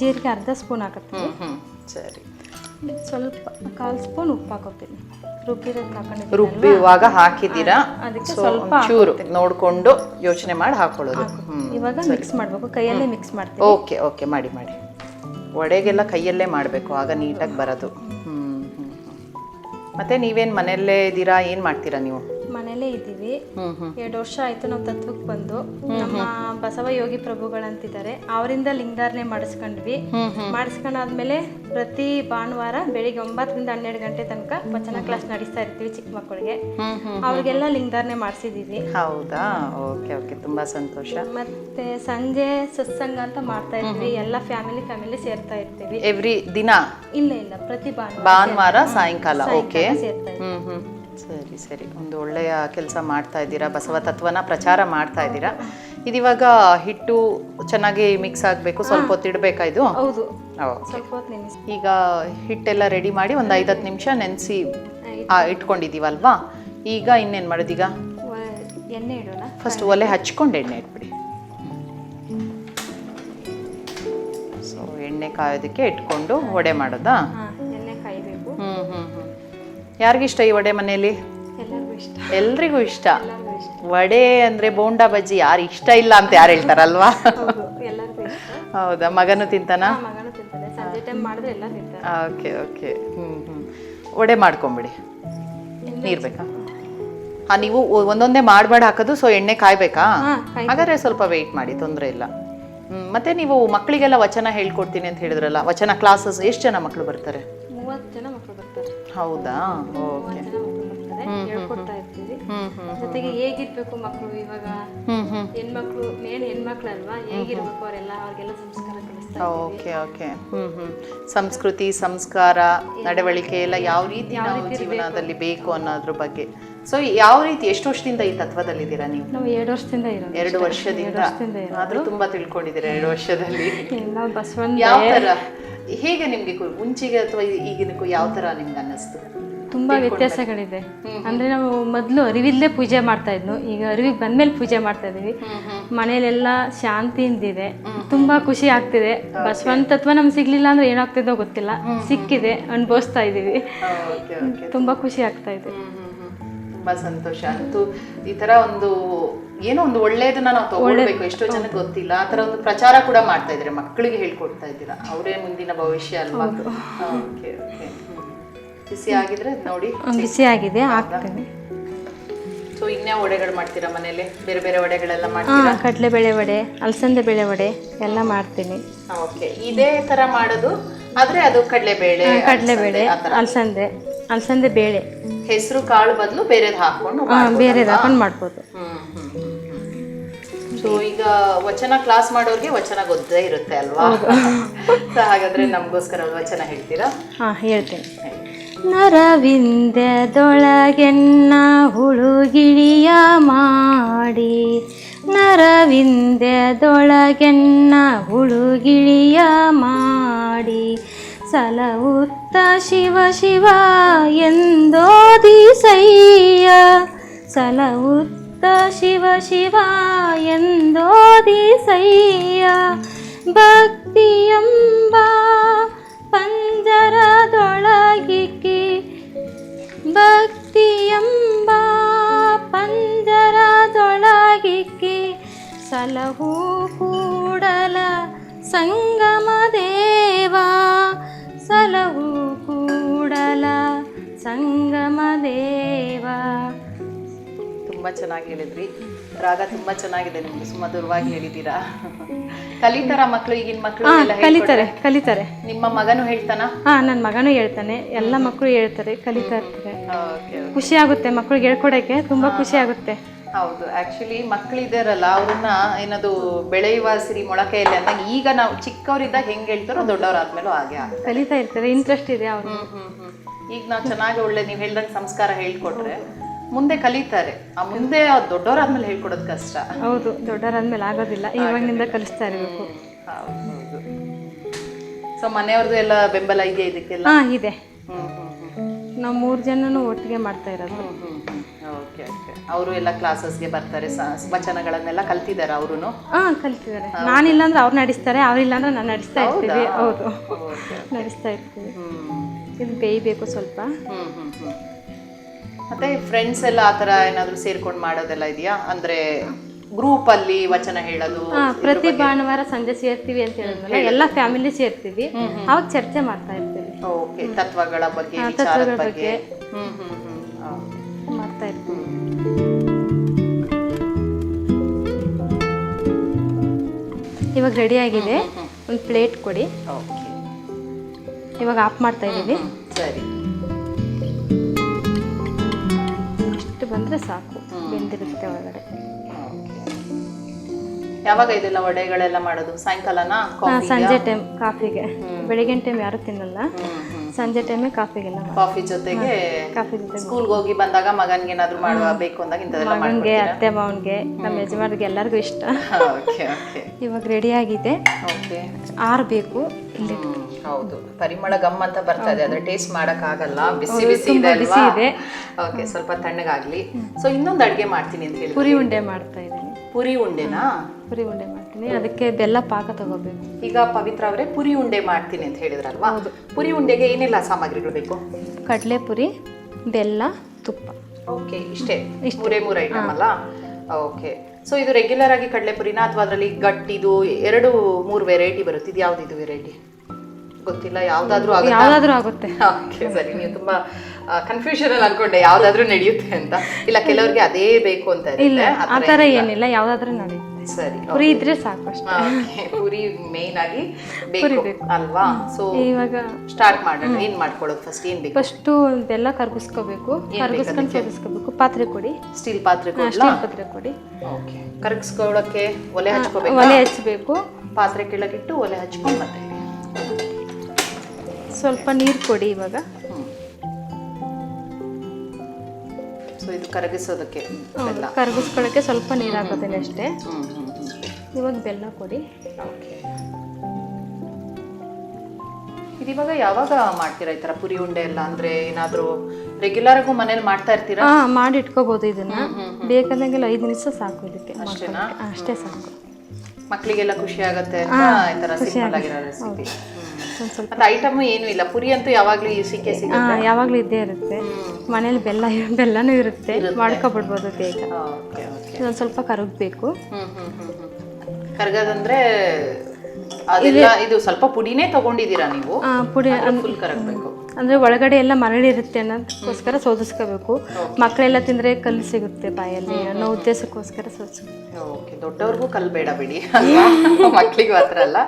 S2: ಜೀರಿಗೆ ಅರ್ಧ ಸ್ಪೂನ್
S1: ಹಾಕತ್ತೆ ಸರಿ.
S2: ಸ್ವಲ್ಪ ಕಾಲು ಸ್ಪೂನ್ ಉಪ್ಪು ಹಾಕೋತೀನಿ. ರುಬ್ಬಿರೋದು ಹಾಕೊಂಡಿದ್ದೀನಿ
S1: ರುಬ್ಬಿರುವಾಗ ಹಾಕಿದ್ದೀರಾ?
S2: ಅದಕ್ಕೆ
S1: ಸ್ವಲ್ಪ ಚೂರು ನೋಡಿಕೊಂಡು ಯೋಚನೆ ಮಾಡಿ ಹಾಕೊಳ್ಳೋದು.
S2: ಇವಾಗ ಮಿಕ್ಸ್ ಮಾಡಬೇಕು. ಕೈಯಲ್ಲೇ ಮಿಕ್ಸ್ ಮಾಡ್ತೀನಿ.
S1: ಓಕೆ ಓಕೆ ಮಾಡಿ ಮಾಡಿ. ವಡೆಗೆಲ್ಲ ಕೈಯಲ್ಲೇ ಮಾಡಬೇಕು ಆಗ ನೀಟಾಗಿ ಬರೋದು. ಹ್ಞೂ ಹ್ಮ್ ಹ್ಮ್. ಮತ್ತೆ ನೀವೇನು ಮನೆಯಲ್ಲೇ ಇದ್ದೀರಾ? ಏನು ಮಾಡ್ತೀರಾ ನೀವು?
S2: ಮನೇಲಿ ಇದ್ದೀವಿ. ಎರಡು ವರ್ಷ ಆಯ್ತು ನಾವು ತತ್ವಕ್ಕೆ ಬಂದು. ನಮ್ಮ ಬಸವ ಯೋಗಿ ಪ್ರಭುಗಳಂತಿದ್ದಾರೆ. ಅವರಿಂದ ಲಿಂಗಧಾರಣೆ ಮಾಡಿಸ್ಕೊಂಡ್ವಿ. ಮಾಡಿಸ್ಕೊಂಡಾದ್ಮೇಲೆ ಪ್ರತಿ ಭಾನುವಾರ ಬೆಳಿಗ್ಗೆ ಒಂಬತ್ತರಿಂದ ಹನ್ನೆರಡು ಗಂಟೆ ತನಕ ವಚನ ಕ್ಲಾಸ್ ನಡೆಸ್ತಾ ಇರ್ತೀವಿ ಚಿಕ್ಕ ಮಕ್ಕಳಿಗೆ. ಅವ್ರಿಗೆಲ್ಲ ಲಿಂಗಧಾರಣೆ ಮಾಡಿಸಿದೀವಿ
S1: ಹೌದಾ? Okay okay. ತುಂಬಾ ಸಂತೋಷ.
S2: ಮತ್ತೆ ಸಂಜೆ ಸತ್ಸಂಗ ಅಂತ ಮಾಡ್ತಾ ಇರ್ತೀವಿ. ಎಲ್ಲ ಫ್ಯಾಮಿಲಿ ಫ್ಯಾಮಿಲಿ ಸೇರ್ತಾ ಇರ್ತೀವಿ.
S1: ಎವ್ರಿ ದಿನ?
S2: ಇಲ್ಲ ಇಲ್ಲ. ಪ್ರತಿ ಭಾನುವಾರ
S1: ಸಾಯಂಕಾಲ. ಓಕೆ.
S2: ಸೇರ್ತಾ
S1: ಹ್ಮ್. ಸರಿ ಸರಿ. ಒಂದು ಒಳ್ಳೆಯ ಕೆಲಸ ಮಾಡ್ತಾ ಇದ್ದೀರಾ? ಬಸವ ತತ್ವನ ಪ್ರಚಾರ ಮಾಡ್ತಾ ಇದ್ದೀರಾ? ಇದಿವಾಗ ಹಿಟ್ಟು ಚೆನ್ನಾಗಿ ಮಿಕ್ಸ್ ಆಗಬೇಕು ಸ್ವಲ್ಪ ಹೊತ್ತು ಇಡಬೇಕಾ ಇದು?
S2: ಹೌದು. ಸ್ವಲ್ಪ ಹೊತ್ತು ನೆನೆಸಿ
S1: ಈಗ ಹಿಟ್ಟೆಲ್ಲ ರೆಡಿ ಮಾಡಿ ಒಂದು ಐದತ್ತು ನಿಮಿಷ ನೆನೆಸಿ ಇಟ್ಕೊಂಡಿದ್ದೀವಲ್ವಾ? ಈಗ ಇನ್ನೇನು ಮಾಡೋದೀಗ?
S2: ಎಣ್ಣೆ ಇಡೋಣ?
S1: ಫಸ್ಟ್ ಒಲೆ ಹಚ್ಕೊಂಡು ಎಣ್ಣೆ ಇಟ್ಬಿಡಿ. ಸೊ ಎಣ್ಣೆ ಕಾಯೋದಕ್ಕೆ ಇಟ್ಕೊಂಡು ವಡೆ ಮಾಡೋದಾ? ಯಾರಿಗಿಷ್ಟ ಈ ವಡೆ ಮನೆಯಲ್ಲಿ? ಎಲ್ರಿಗೂ ಇಷ್ಟ.
S2: ಎಲ್ಲರಿಗೂ ಇಷ್ಟ.
S1: ವಡೆ ಅಂದರೆ ಬೋಂಡಾ ಬಜ್ಜಿ ಯಾರು ಇಷ್ಟ ಇಲ್ಲ ಅಂತ ಯಾರು ಹೇಳ್ತಾರಲ್ವಾ?
S2: ಹೌದು
S1: ಮಗನು ತಿಂತಾನಾ? Okay okay. ಹ್ಞೂ ಹ್ಞೂ ವಡೆ ಮಾಡ್ಕೊಂಬಿಡಿ. ನೀರು ಬೇಕಾ? ಹಾಂ ನೀವು ಒಂದೊಂದೇ ಮಾಡಬೇಡ ಹಾಕೋದು ಸೊ ಎಣ್ಣೆ ಕಾಯ್ಬೇಕಾ? ಹಾಗಾದ್ರೆ ಸ್ವಲ್ಪ ವೆಯ್ಟ್ ಮಾಡಿ ತೊಂದರೆ ಇಲ್ಲ. ಮತ್ತೆ ನೀವು ಮಕ್ಕಳಿಗೆಲ್ಲ ವಚನ ಹೇಳ್ಕೊಡ್ತೀನಿ ಅಂತ ಹೇಳಿದ್ರಲ್ಲ ವಚನ ಕ್ಲಾಸಸ್ ಎಷ್ಟು ಜನ ಮಕ್ಕಳು ಬರ್ತಾರೆ? ಹೌದಾ? ಓಕೆ.
S2: ಹೇಳ್ಕೊಡ್ತಾ ಇರ್ತೀವಿ. ಜೊತೆಗೆ ಹೇಗಿರ್ಬೇಕು ಮಕ್ಕಳು ಇವಾಗ? ಹೆಣ್ಮಕ್ಳು ಮೇನ್ ಹೆಣ್ಮಕ್ಳಲ್ವಾ? ಹೇಗಿರ್ಬೇಕು ಅವರೆಲ್ಲ? ಅವ್ರಿಗೆಲ್ಲ ಸಂಸ್ಕಾರ
S1: ಓಕೆ ಓಕೆ. ಹ್ಮ್ ಹ್ಮ್. ಸಂಸ್ಕೃತಿ ಸಂಸ್ಕಾರ ನಡವಳಿಕೆ ಎಲ್ಲ ಯಾವ ರೀತಿ ನಾವು ಜೀವನದಲ್ಲಿ ಬೇಕು ಅನ್ನೋದ್ರ ಬಗ್ಗೆ. ಸೊ ಯಾವ ರೀತಿ ಎಷ್ಟು ವರ್ಷದಿಂದ ಈ ತತ್ವದಲ್ಲಿದ್ದೀರಾ ನೀವು?
S2: ನಾವು ಎರಡು ವರ್ಷದಿಂದ ಇರೋದು
S1: ಎರಡು ವರ್ಷದಿಂದ. ಆದ್ರೂ ತುಂಬಾ ತಿಳ್ಕೊಂಡಿದ್ದೀರಾ ಎರಡು ವರ್ಷದಲ್ಲಿ?
S2: ಬಸವಣ್ಣ.
S1: ಯಾವ ತರ ಹೇಗೆ ನಿಮ್ಗೆ ಮುಂಚೆಗೆ ಅಥವಾ ಈಗಿನಕ್ಕೂ ಯಾವ ತರ ನಿಮ್ಗೆ ಅನ್ನಿಸ್ತು?
S2: ತುಂಬಾ ವ್ಯತ್ಯಾಸಗಳಿದೆ. ಅಂದ್ರೆ ನಾವು ಮೊದಲು ಅರಿವಿಲ್ಲೇ ಪೂಜೆ ಮಾಡ್ತಾ ಇದ್ನು. ಈಗ ಅರಿವಿಗೆ ಬಂದ್ಮೇಲೆ ಪೂಜೆ ಮಾಡ್ತಾ ಇದೀವಿ ಮನೇಲೆಲ್ಲ ಶಾಂತಿಯಿಂದಿದೆ. ತುಂಬಾ ಖುಷಿ ಆಗ್ತಿದೆ. ಬಸವನ್ ತತ್ವ ನಮ್ಗೆ ಸಿಗ್ಲಿಲ್ಲ ಅಂದ್ರೆ ಏನಾಗ್ತಿದೋ ಗೊತ್ತಿಲ್ಲ. ಸಿಕ್ಕಿದೆ ಅನುಭವಿಸ್ತಾ ಇದೀವಿ ತುಂಬ ಖುಷಿ ಆಗ್ತಾ ಇದೆ.
S1: ತುಂಬಾ ಸಂತೋಷ. ಅಂತೂ ಈ ತರ ಒಂದು ಏನೋ ಒಂದು ಒಳ್ಳೇದನ್ನ ನಾವು ತಗೊಳ್ಬೇಕು. ಎಷ್ಟೋ ಜನಕ್ಕೆ ಗೊತ್ತಿಲ್ಲ. ಆ ತರ ಒಂದು ಪ್ರಚಾರ ಕೂಡ ಮಾಡ್ತಾ ಇದ್ರೆ ಮಕ್ಕಳಿಗೆ ಹೇಳ್ಕೊಡ್ತಾ ಇದ್ದೀರಾ? ಅವರೇ ಮುಂದಿನ ಭವಿಷ್ಯ ಅಲ್ವಾ? ಓಕೆ ಓಕೆ ಬಿಸಿ ಆಗಿದ್ರೆ ನೋಡಿ
S2: ಬಿಸಿ ಆಗಿದೆ ಆಗ್ತೇನೆ
S1: ಸೊ ಇನ್ಯಾವ ವಡೆಗಳು ಮಾಡ್ತೀರಾ ಮನೇಲಿ? ಬೇರೆ ಬೇರೆ ವಡೆಗಳೆಲ್ಲ ಮಾಡ್ತೀರಾ?
S2: ಕಡಲೆಬೇಳೆ ವಡೆ ಅಲಸಂದೆ ಬೇಳೆ ವಡೆ ಎಲ್ಲ ಮಾಡ್ತೀನಿ.
S1: ಓಕೆ ಇದೇ ತರ ಮಾಡೋದು ಆದ್ರೆ ಅದು ಕಡಲೆಬೇಳೆ
S2: ಕಡಲೆಬೇಳೆ ಅಲಸಂದೆ ಅಲಸಂದೆ ಬೇಳೆ.
S1: ಹೆಸರು ಕಾಳು ಬದಲು ಬೇರೆದ್ ಹಾಕೊಂಡು
S2: ಬೇರೆದು ಬೇರೆ ಹಾಕೊಂಡು ಮಾಡ್ಬೋದು.
S1: ಸೊ ಈಗ ವಚನ ಕ್ಲಾಸ್ ಮಾಡೋರಿಗೆ ವಚನ ಗೊತ್ತೇ ಇರುತ್ತೆ ಅಲ್ವಾ? ಸೊ ಹಾಗಾದ್ರೆ ನಮಗೋಸ್ಕರ ವಚನ ಹೇಳ್ತೀರಾ?
S2: ಹಾ ಹೇಳ್ತೇನೆ. ನರವಿಂದ್ಯದೊಳಗೆನ್ನ ಹುಳುಗಿಳಿಯ ಮಾಡಿ ನರವಿಂದ್ಯದೊಳಗೆನ್ನ ಹುಳುಗಿಳಿಯ ಮಾಡಿ ಸಲವುತ್ತ ಶಿವ ಶಿವ ಎಂದೋದಿಸಯ್ಯ ಸಲಹುತ್ತ ಶಿವ ಶಿವ ಎಂದೋದಿಸಯ್ಯ ಭಕ್ತಿಯಂಬ ಪಂಜರದೊಳಗಿಕ್ಕಿ. ಭಕ್ತಿಯಂಬ ಪಂಜರದೊಳಗಿಕ್ಕಿ. ಸಲಹು ಕೂಡಲ ಸಂಗಮ ದೇವ. ಸಲಹು ಕೂಡಲ ಸಂಗಮ
S1: ತುಂಬಾ ಚೆನ್ನಾಗಿ ಹೇಳಿದ್ರಿ. ರಾಗ ತುಂಬಾ ಚೆನ್ನಾಗಿದೆ ನಿಮ್ಗೆ. ಸುಮಧುರವಾಗಿ ಹೇಳಿದ್ದೀರಾ? ಕಲಿತಾರ ಮಕ್ಕಳು ಈಗಿನ ಮಕ್ಕಳು
S2: ಕಲಿತಾರೆ ಕಲಿತಾರೆ.
S1: ನಿಮ್ಮ ಮಗನು ಹೇಳ್ತಾನ?
S2: ಹಾ ನನ್ನ ಮಗನೂ ಹೇಳ್ತಾನೆ. ಎಲ್ಲ ಮಕ್ಕಳು ಹೇಳ್ತಾರೆ ಕಲಿತಾ ಇರ್ತಾರೆ.
S1: ಓಕೆ
S2: ಖುಷಿ ಆಗುತ್ತೆ ಮಕ್ಕಳಿಗೆ ಹೇಳ್ಕೊಡಕ್ಕೆ ತುಂಬಾ ಖುಷಿ ಆಗುತ್ತೆ.
S1: ಹೌದು ಆಕ್ಚುಲಿ ಮಕ್ಕಳಿದ್ದಾರಲ್ಲ ಅವ್ರನ್ನ ಏನದು ಬೆಳೆಯುವ ಸಿರಿ ಮೊಳಕೆಯಲ್ಲಿ ಅಂದಾಗ ಈಗ ನಾವು ಚಿಕ್ಕವರಿದ್ದಾಗ ಹೆಂಗ್ ಹೇಳ್ತಾರೋ ದೊಡ್ಡವರಾದ್ಮೇಲೂ ಹಾಗೆ ಆಗುತ್ತೆ
S2: ಕಲಿತಾ ಇರ್ತಾರೆ ಇಂಟ್ರೆಸ್ಟ್ ಇದೆ ಅವ್ರು
S1: ಹ್ಮ್ ಹ್ಮ್ ಹ್ಮ್. ಈಗ ನಾವು ಚೆನ್ನಾಗಿ ಒಳ್ಳೆ ನೀವು ಹೇಳ್ದಂಗೆ ಸಂಸ್ಕಾರ ಹೇಳ್ಕೊಟ್ರೆ ಮುಂದೆ ಕಲಿತಾರೆ. ಆ ಮುಂದೆ ದೊಡ್ಡವರಾದ್ಮೇಲೆ ಹೇಳ್ಕೊಡೋದು ಕಷ್ಟ.
S2: ಹೌದು ದೊಡ್ಡವರಾದ್ಮೇಲೆ ಆಗೋದಿಲ್ಲ. ಇವಾಗಿನಿಂದ ಕಲಿಸ್ತಾ ಇರಬೇಕು.
S1: ಹೌದು. ಸೊ ಮನೆಯವ್ರದ್ದು ಎಲ್ಲ ಬೆಂಬಲ ಇದೆ ಇದಕ್ಕೆಲ್ಲ?
S2: ಹಾಂ ಇದೆ. ನಾವು ಮೂರು ಜನನು ಒಟ್ಟಿಗೆ ಮಾಡ್ತಾ ಇರೋದು.
S1: ಓಕೆ ಓಕೆ ಅವರು ಎಲ್ಲ ಕ್ಲಾಸಸ್ಗೆ ಬರ್ತಾರೆ. ಸ- ವಚನಗಳನ್ನೆಲ್ಲ ಕಲ್ತಿದ್ದಾರೆ ಅವರು
S2: ಹಾಂ ಕಲ್ತಿದ್ದಾರೆ. ನಾನಿಲ್ಲ ಅಂದ್ರೆ ಅವ್ರು ನಡೆಸ್ತಾರೆ ಅವ್ರಿಲ್ಲ ಅಂದ್ರೆ ನಾನು ನಡೆಸ್ತಾ ಇರ್ತೀವಿ. ಹೌದು. ನಡೆಸ್ತಾ ಇರ್ತೀವಿ. ಇದು ಬೇಯಬೇಕು ಸ್ವಲ್ಪ.
S1: ಹ್ಞೂ ಹ್ಮ್ ಹ್ಮ್. ಮತ್ತೆ ಫ್ರೆಂಡ್ಸ್ ಎಲ್ಲ ಆ ಥರ ಏನಾದರೂ ಸೇರ್ಕೊಂಡು ಮಾಡೋದೆಲ್ಲ ಇದೆಯಾ? ಅಂದ್ರೆ ಗ್ರೂಪ್ ಅಲ್ಲಿ ವಚನ ಹೇಳೋದು
S2: ಪ್ರತಿ ಭಾನುವಾರ ಸಂಜೆ ಸೇರ್ತೀವಿ ಅಂತ ಹೇಳಿದ್ಮೇಲೆ ಎಲ್ಲ ಫ್ಯಾಮಿಲಿ ಸೇರ್ತೀವಿ. ಅವಾಗ ಚರ್ಚೆ ಮಾಡ್ತಾ ಇರ್ತೀವಿ.
S1: ಓಕೆ ತತ್ವಗಳ ಬಗ್ಗೆ ವಿಚಾರದ ಬಗ್ಗೆ. ಹ್ಮ್ ಹ್ಮ್ ಹ್ಮ್
S2: ಮಾಡ್ತಾ ಇರ್ತೀವಿ. ಇವಾಗ ರೆಡಿ ಆಗಿದೆ. ಒಂದು ಪ್ಲೇಟ್ ಕೊಡಿ.
S1: ಓಕೆ.
S2: ಇವಾಗ ಆಫ್ ಮಾಡ್ತಾ ಇದ್ದೀವಿ.
S1: ಸರಿ.
S2: ಸಾಕು. ಬೆಂದಿರುತ್ತೆ ಒಳಗಡೆ.
S1: ಯಾವಾಗ ಇದೆಲ್ಲ ವಡೆಗಳೆಲ್ಲ ಮಾಡೋದು? ಸಾಯಂಕಾಲನಾ? ಕಾಫಿ
S2: ಸಂಜೆ ಟೈಮ್ ಕಾಫಿಗೆ. ಬೆಳಿಗ್ಗೆ ಟೈಮ್ ಯಾರು ತಿನ್ನಲ್ಲ. ಸಂಜೆ ಟೈಮೇ ಕಾಫಿಗೆಲ್ಲ
S1: ಕಾಫಿ ಜೊತೆಗೆ
S2: ಕಾಫಿ ಜೊತೆ
S1: ಸ್ಕೂಲ್ಗೆ ಹೋಗಿ ಬಂದಾಗ ಮಗನ್ಗೆ ಏನಾದ್ರು ಮಾಡುವ ಬೇಕು ಅಂದಾಗ ಇಂಥದ್ದೆಲ್ಲ
S2: ಮಗನಿಗೆ ಅತ್ತೆ ಮಾವನಿಗೆ ನಮ್ಮ ಯಜಮಾನ್ರಿಗೆ ಎಲ್ಲರಿಗೂ ಇಷ್ಟ. ಇವಾಗ ರೆಡಿ ಆಗಿದೆ.
S1: ಓಕೆ.
S2: ಆರಬೇಕು ಇಲ್ಲಿ
S1: ಹೌದು. ಪರಿಮಳ ಗಮ್ ಅಂತ ಬರ್ತಾ ಇದೆ ಅದ್ರ ಟೇಸ್ಟ್ ಮಾಡಕ್ ಆಗಲ್ಲ. ಬಿಸಿ ಬಿಸಿ ಇದೆ ಅಲ್ವಾ?
S2: ಇದೆ.
S1: ಓಕೆ ಸ್ವಲ್ಪ ತಣ್ಣಗಾಗ್ಲಿ. ಸೊ ಇನ್ನೊಂದು ಅಡ್ಗೆ ಮಾಡ್ತೀನಿ ಅಂತ ಹೇಳಿ
S2: ಪುರಿ ಉಂಡೆ ಮಾಡ್ತಾ ಇದ್ದೀನಿ.
S1: ಪುರಿ ಉಂಡೆನಾ?
S2: ಪುರಿ ಉಂಡೆ ಮಾಡ್ತೀನಿ. ಅದಕ್ಕೆ ಬೆಲ್ಲ ಪಾಕ ತಗೋಬೇಕು.
S1: ಈಗ ಪವಿತ್ರ ಅವರೇ ಪುರಿ ಉಂಡೆ ಮಾಡ್ತೀನಿ ಅಂತ ಹೇಳಿದ್ರಲ್ವಾ? ಪುರಿ ಉಂಡೆಗೆ ಏನೆಲ್ಲ ಸಾಮಗ್ರಿಗಳು ಬೇಕು?
S2: ಕಡಲೆ ಪುರಿ ಬೆಲ್ಲ ತುಪ್ಪ.
S1: ಓಕೆ ಇಷ್ಟೇ. ಮೂರೇ ಮೂರು ಐಟಮ್ ಅಲ್ಲ? ಓಕೆ ಸೊ ಇದು ರೆಗ್ಯುಲರ್ ಆಗಿ ಕಡಲೆಪುರಿನ ಅಥವಾ ಅದರಲ್ಲಿ ಗಟ್ಟಿದು ಎರಡು ಮೂರು ವೆರೈಟಿ ಬರುತ್ತೆ. ಇದು ಯಾವ್ದು ಇದು ವೆರೈಟಿ ಗೊತ್ತಿಲ್ಲ ಯಾವ್ದಾದ್ರೂ ಆಗುತ್ತಾ?
S2: ಯಾವ್ದಾದ್ರೂ ಆಗುತ್ತೆ.
S1: ಓಕೆ ಸರಿ ನೀವು ತುಂಬಾ ಕನ್ಫ್ಯೂಷನ್ ಅಲ್ಲಿ ಅನ್ಕೊಂಡೆ ಯಾವ್ದಾದ್ರೂ ನಡೆಯುತ್ತೆ ಅಂತ. ಇಲ್ಲ ಕೆಲವರಿಗೆ ಅದೇ ಬೇಕು ಅಂತ
S2: ಇಲ್ಲ ಆ ಥರ ಏನಿಲ್ಲ. ಯಾವ್ದಾದ್ರೂ ನಡೆಯುತ್ತೆ.
S1: ಸರಿ
S2: ಪುರಿ ಇದ್ರೆ ಸಾಕು ಅಷ್ಟೇ.
S1: ಪುರಿ ಮೇನ್ ಆಗಿ ಬೇಕು ಅಲ್ವಾ? ಸೊ
S2: ಇವಾಗ
S1: ಸ್ಟಾರ್ಟ್ ಮಾಡೋಣ. ಏನ್ ಮಾಡ್ಕೊಳ್ಳೋದು ಫಸ್ಟ್ ಏನ್ ಬೇಕು?
S2: ಫಸ್ಟ್ ಬೆಲ್ಲ ಕರ್ಗಿಸ್ಕೋಬೇಕು. ಕರ್ಗಿಸ್ಕೊಂಡು ಸೋದಿಸ್ಕೋಬೇಕು ಪಾತ್ರೆ ಕೊಡಿ.
S1: ಸ್ಟೀಲ್ ಪಾತ್ರೆ ಕೊಡಿ
S2: ಸ್ಟೀಲ್ ಪಾತ್ರೆ ಕೊಡಿ.
S1: ಓಕೆ ಕರಗಿಸ್ಕೊಳ್ಳೋಕೆ ಒಲೆ ಹಚ್ಕೋಬೇಕು?
S2: ಒಲೆ ಹಚ್ಚಬೇಕು
S1: ಪಾತ್ರೆ ಕೆಳಗಿಟ್ಟು ಒಲೆ ಹಚ್ಕೊಂಡು ಮತ್ತೆ.
S2: ಸ್ವಲ್ಪ ನೀರು ಕೊಡಿ ಇವಾಗ.
S1: ಸೊ ಇದು ಕರಗಿಸೋದಕ್ಕೆ ಬೆಲ್ಲ.
S2: ಕರ್ಗಿಸ್ಕೊಳ್ಳೋಕ್ಕೆ ಸ್ವಲ್ಪ ನೀರು ಹಾಕೋತೀನಿ ಅಷ್ಟೇ. ಇವಾಗ ಬೆಲ್ಲ ಕೊಡಿ.
S1: ಇದು ಇವಾಗ ಯಾವಾಗ ಮಾಡ್ತೀರಾ ಈ ತರ ಪುರಿ ಉಂಡೆ ಎಲ್ಲ? ಅಂದ್ರೆ ಏನಾದ್ರೂ ರೆಗ್ಯುಲರ್ ಆಗಿ ಮನೇಲಿ ಮಾಡ್ತಾ ಇರ್ತೀರಾ?
S2: ಹಾ ಮಾಡಿ ಇಟ್ಕೋಬಹುದು ಇದನ್ನ. ಬೇಕಾದಂಗೆಲ್ಲ ಐದು ನಿಮಿಷ ಸಾಕು ಇದಕ್ಕೆ
S1: ಅಷ್ಟೇನಾ?
S2: ಅಷ್ಟೇ ಸಾಕು.
S1: ಮಕ್ಕಳಿಗೆಲ್ಲ ಖುಷಿ ಆಗುತ್ತೆ ಅಂತ ಈ ತರ ಸಿಂಪಲ್ ಆಗಿರೋ ರೆಸಿಪಿ ಮತ್ತೆ ಐಟಮ್ ಏನು ಇಲ್ಲ. ಪುರಿ ಅಂತೂ ಯಾವಾಗ್ಲೂ ಸಿಕ್ಕೆ ಸಿಗುತ್ತೆ.
S2: ಯಾವಾಗಲೂ ಇದ್ದೇ ಇರುತ್ತೆ. ಮನೇಲಿ ಬೆಲ್ಲ ಬೆಲ್ಲನೂ ಇರುತ್ತೆ. ಮಾಡ್ಕೊಬಿಡ್ಬೋದು ಬೇಗ. ಇದೊಂದು ಸ್ವಲ್ಪ ಕರಗಬೇಕು.
S1: ಕರ್ಗದಂದ್ರೆ ಇದು ಸ್ವಲ್ಪ ಪುಡಿನೇ ತಗೊಂಡಿದ್ದೀರಾ ನೀವು?
S2: ಪುಡಿ
S1: ಫುಲ್ ಕರಗಬೇಕು.
S2: ಅಂದ್ರೆ ಒಳಗಡೆ ಎಲ್ಲ ಮರಳಿರುತ್ತೆ ಅನ್ನೋದಕ್ಕೋಸ್ಕರ ಸೋದಿಸ್ಕೋಬೇಕು. ಮಕ್ಕಳೆಲ್ಲ ತಿಂದರೆ ಕಲ್ಲು ಸಿಗುತ್ತೆ ಬಾಯಲ್ಲಿ ಅನ್ನೋ ಉದ್ದೇಶಕ್ಕೋಸ್ಕರ ಸೋದಿಸ್
S1: ಓಕೆ ದೊಡ್ಡವ್ರಿಗೂ ಕಲ್ಲು ಬೇಡ ಬಿಡಿ ಅಲ್ವಾ? ಮಕ್ಳಿಗೆ ಮಾತ್ರ ಅಲ್ಲ.